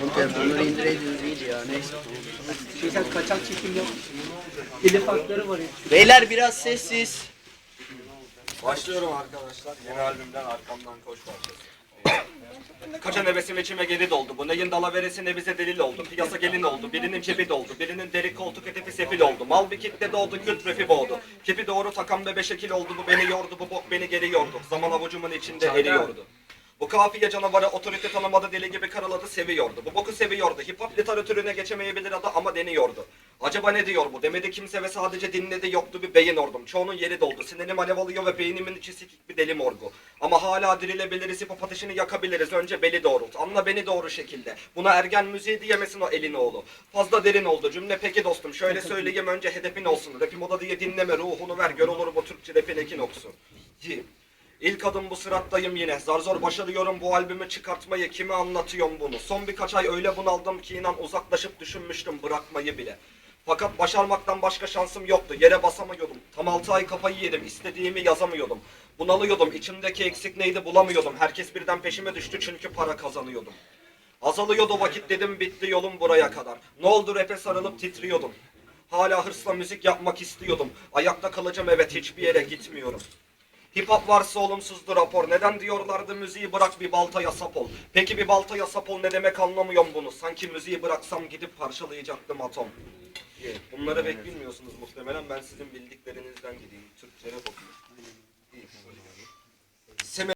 Oğlum telefonları indireydiniz iyiydi ya neyse. Şeyden kaçak çekim yok. Telif hakları var ya. Beyler biraz sessiz. Başlıyorum arkadaşlar. Yeni albümden Arkamdan Koş parçası. Kaça nevesim içime geri doldu. Bu neyin dalaveresi ne bize delil oldu. Piyasa gelin oldu. Birinin cebi doldu. Birinin deri koltuk etifi sefil oldu. Mal bir kitle doğdu. Kült rapi boğdu. Kipi doğru takan bebe şekil oldu. Bu beni yordu. Bu bok beni geri yordu. Zaman avucumun içinde eriyordu. Bu kafiye canavarı otorite tanımadı deli gibi karaladı seviyordu. Bu boku seviyordu. Hip hop literatürüne geçemeyebilir adı ama deniyordu. Acaba ne diyor bu? Demedi kimse ve sadece dinledi yoktu bir beyin ordum. Çoğunun yeri doldu. Sinirim alev alıyor ve beynimin içi sikik bir deli morgu. Ama hala dirilebiliriz. Hip hop ateşini yakabiliriz. Önce beli doğrult. Anla beni doğru şekilde. Buna ergen müziği diyemesin o elin oğlu. Fazla derin oldu. Cümle peki dostum. Şöyle söyleyeyim önce hedefin olsun. Rapim oda diye dinleme. Ruhunu ver. Gör olur bu Türkçe rapin ekin oksun. Yi. İlk adım bu sırattayım yine. Zar zor başarıyorum bu albümü çıkartmayı. Kime anlatıyorum bunu? Son birkaç ay öyle bunaldım ki inan uzaklaşıp düşünmüştüm bırakmayı bile. Fakat başarmaktan başka şansım yoktu. Yere basamıyordum. Tam 6 ay kafayı yedim. İstediğimi yazamıyordum. Bunalıyordum. İçimdeki eksik neydi bulamıyordum. Herkes birden peşime düştü çünkü para kazanıyordum. Azalıyordu vakit dedim bitti yolum buraya kadar. Ne oldu rap'e sarılıp titriyordum. Hala hırsla müzik yapmak istiyordum. Ayakta kalacağım evet hiçbir yere gitmiyorum. Hip hop varsa olumsuzdu rapor. Neden diyorlardı müziği bırak bir baltaya sap ol. Peki bir baltaya sap ol ne demek anlamıyorum bunu. Sanki müziği bıraksam gidip parçalayacaktım atom. Bunları pek bilmiyorsunuz muhtemelen. Ben sizin bildiklerinizden gideyim. Türkçe rap okuyayım. İyi.